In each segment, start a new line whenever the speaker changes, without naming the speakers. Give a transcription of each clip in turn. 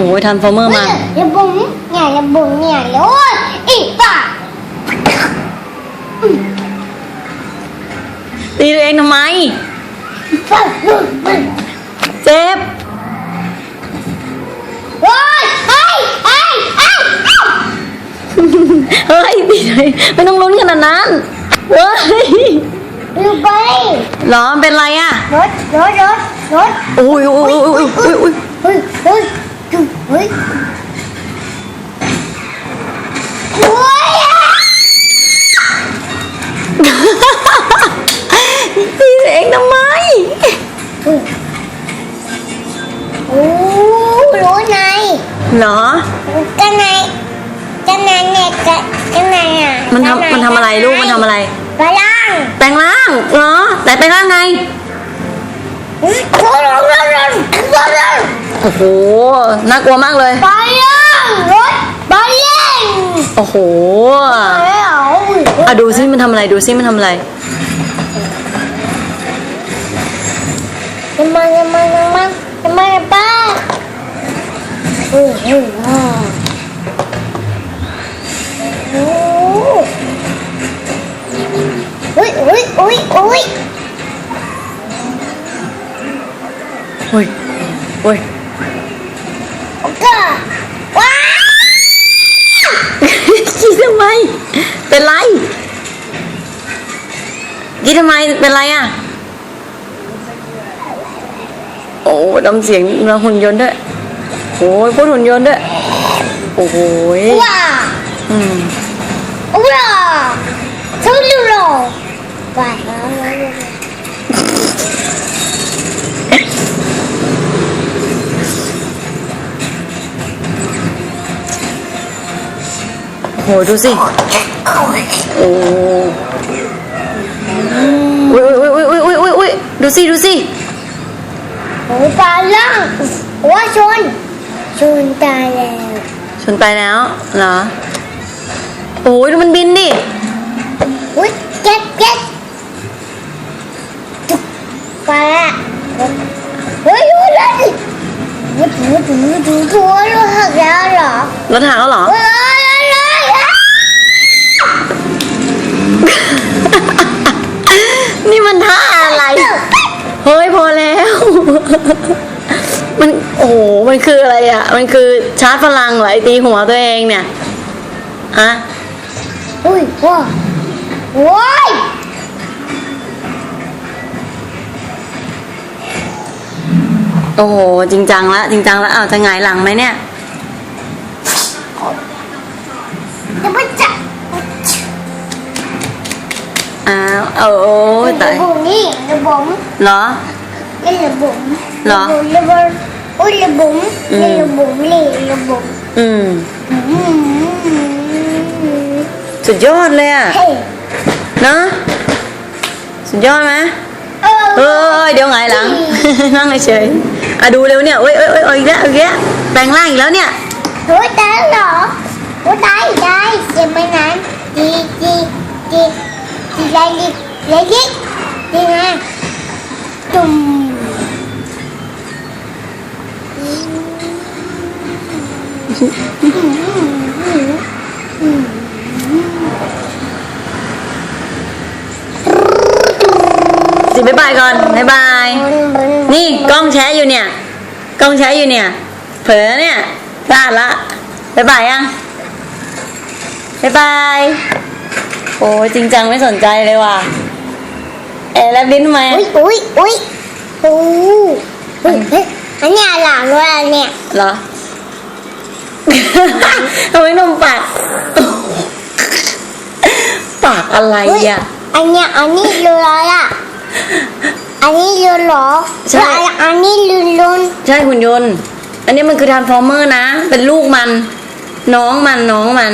โอ้ยทันฟอร์เมอร์มา
อย่าบุ๋มอย่าอย่าบุ๋มเนี่ยโอ้ยอีป่า
ตีตัวเองทำไม
ปังปังปัง
เจ็บ
โอ้ยเฮ้ยเฮ้ยเฮ้ยเฮ้ย
เฮ้ยตีเลยไม่ต้องลุ้นขนาดนั้นเฮ้ย
ดูไป
เหรอเป็นไรอะ
รถรถรถรถ
โอ้ยโอ้ยโอ้ยโอ้ยโอ้ย
เฮ้ย เฮ้ยเฮ้ยโอ้ย
ตีตัวเองทำไม
โอ้รู้ไง
เหรอ
ก็ไงก็ไงเนี่ยก็ก็ไงอะ
มันทำมันทำอะไรลูกมันทำอะไร
ไปล่าง
แปลงร่างเหรอแต่แปลงร่างไง
รถรถรถรถรถรถ
โอ้โห น่ากลัวมากเลย
ไปล่างรถไปเล่น
โอ้โห
ไปเอา
อะดูซิมันทำอะไร ดูซิมันทำอะไร
ยังมายังมายังมายังมาป้าโอ้โหโอ้อุ้ยอุ้ยอุ้ยอุ้ย
โอ้ยโอ้ย
ก็ว้า
กี้ทำไม เป็นไรกี้ ทำไมเป็นไรอะ โอ้ดำเสียงมาหุ่นยนต์ด้วยโอ้ยพูดหุ่นยนต์ด้วย โอ้โหย
ว้า
อืม
ว้าทุลุโลว้า
โหดูสิ โอ้อุ้ยอุ้ยอุ้ยอุ้ยอุ้ยอุ้ยอุ้ย ดูสิดูสิ
โอ้ปลาล่างว่าชน ชนตายแล้ว
ชนไปแล้วเหรอโอ้ยดูมันบินดิ
อุ้ยเก็ตเก็ตปลาเฮ้ยดูเลยดูดูดูดูดูดูหักแล้วเหรอ
รถถังแล้วเหรอ มันคืออะไรอะ มันคือชาร์จพลังเหรอไอตีหัวตัวเองเนี่ยอะ
อุ้ยว้าว้าย
โอ้โหจริงจังละจริงจังละอ้าวจะหงายหลังไหมเนี่ย
จะไปจับ
อ้าวโอ้ยตาย
ระบุนี่ระบุม
เหรอ
นี่ระบุม
เหรอ
ระบุ อุ้ยระบุม
อืม
นี่ระบุมนี่ระบุม
อืม
อืม
สุดยอดเลยอะ
เฮ้ย
เนอะสุดยอดไหม
เออ
เอ้ยเดี๋ยวหงายหลัง นั่งเฉยๆอะดูเร็วเนี่ยเอ้ยเอ้ยเอ้ยเอาอีกแล้วเอาอีกแล้วแปลงร่างอีกแล้วเนี่ย
โอ้ยตายเหรอโอ้ยตายตายเจ็บไหมนั้นจีจีจีจีอะไรดิอะไรดิจีไงตุ่ม
สิบ๊ายบายก่อนบ๊ายบาย นี่กล้องแชร์อยู่เนี่ย กล้องแชร์อยู่เนี่ย เผลอเนี่ยพลาดละบ๊ายบายยังบ๊ายบาย โอ้ยจริงจังไม่สนใจเลยว่ะ เอ๊ะแล้วลิ้นทำไม
อุ้ยอุ้ยอุ้ยโอ้เฮ้ยอันเนี้ยหลังด้วยอันเนี่ย
เหรอ ทำไมนมปากปากอะไร
เฮ้ย
อะ
อันเนี้ยอันนี้ลืออะไรอะ อันนี้ลือเหรอ
ใช่
แล้วอันนี้ลือลุน
ใช่หุ่นยนต์ อันนี้มันคือทานฟอร์เมอร์นะ เป็นลูกมัน น้องมันน้องมัน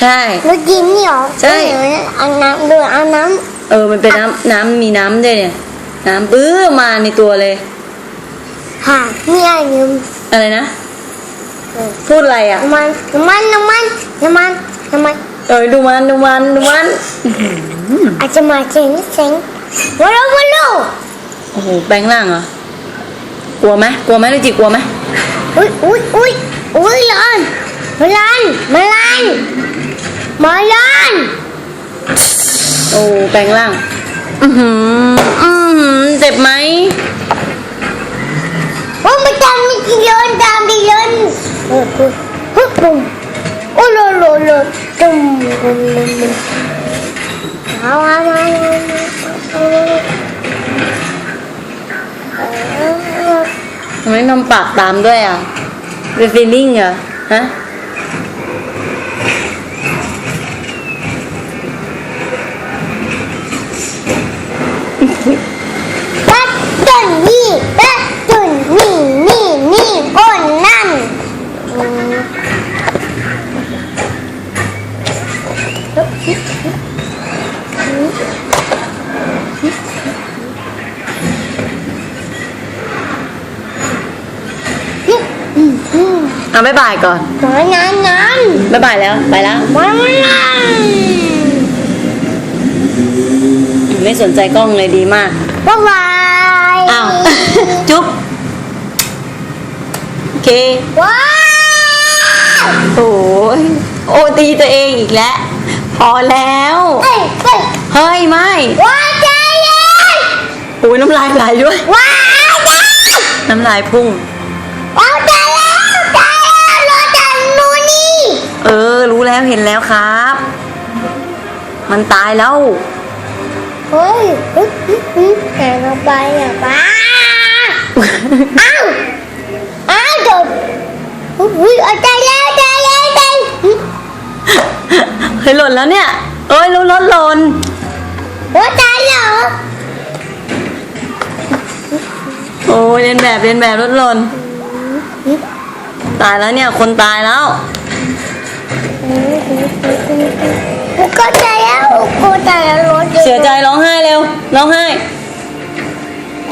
ใช่
ลือจิ้มนี่เหรอ
ใช่
เอออันน้ำลืออันน้
เออมันเป็นน้ำน้ำมีน้ำด้วยเนี่ย น้ำปื้อมาในตัวเลยำ
ค่ะมีอะไรนึง
อะไรนะ พูดอะไรอะ
น้ำมันน้ำมันน้ำมันน้ำมันน้ำมัน
เออดูมันดูมันดูมัน
อาจจะมาเจ๋งเจ๋งวะโลวะโล
โอ้โหแปลงร่างเหรอกลัวไหมกลัวไหมลูกจิกลัวไหม
อุ้ยอุ้ยอุ้ยอุ้ยร้อนมาร้อนมาร้อนมาร้อน
โอ้แปลงร่าง อือหืออือ เอ
อเออฮึบปุ๊บโอ้โลโลโลตุ้มตุ้มตุ้มตุ้มเอาเอาเอาเอา
ทำไมนำปากตามด้วยอะเป็นฟีลลิ่งเหรอฮะ
ตัดต้นนี่ตัดต้นนี่นี่นี่ก้นนั่นอืมอืมอืม
เอา บ๊ายบายก่อน
นอนนอนนอน
บ๊ายบายแล้ว ไปแล้ว
นอนนอน
ไม่สนใจกล้องเลยดีมาก
บ๊ายบาย
อ้าวจุ๊บโอเค
ว้าว
โอ้ยโอตีตัวเองอีกแล้วพอแล้ว
เอ้ยเอ้ย
เฮ้ยไม่
ว้าวใจเย็น
โอ้ยน้ำลายไหลด้วย
ว้าวใจ
น้ำลายพุ่ง
ว้าวใจ
เออ รู้แล้วเห็นแล้วครับ มันตายแล้ว
เฮ้ยฮึบฮึบฮึบแข่งลงไปอะป้าอ้าวอ้าวโดดอุ้ยเอาใจแล้วใจแล้วใจ
เฮ้ยหล่นแล้วเนี่ย เอ้ยรู้รถหล่น
หัวใจเหรอ
โอ้ยเรียนแบบเรียนแบบรถหล่นตายแล้วเนี่ย คนตายแล้ว
กูก็ใจแล้วกูใจแล้วรถ
เสียใจร้องไห้เร็วร้องไห้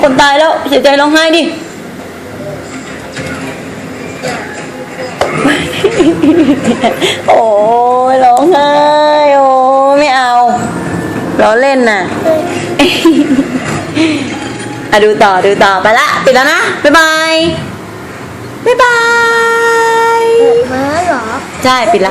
คนตายแล้วเสียใจร้องไห้ดิโอ้ยร้องไห้โอ้ยไม่เอาล้อเล่นน่ะอะดูต่อดูต่อไปละปิดแล้วนะ บ๊ายบาย บ๊ายบาย
มาเหรอ
ใช่ ปิดแล้ว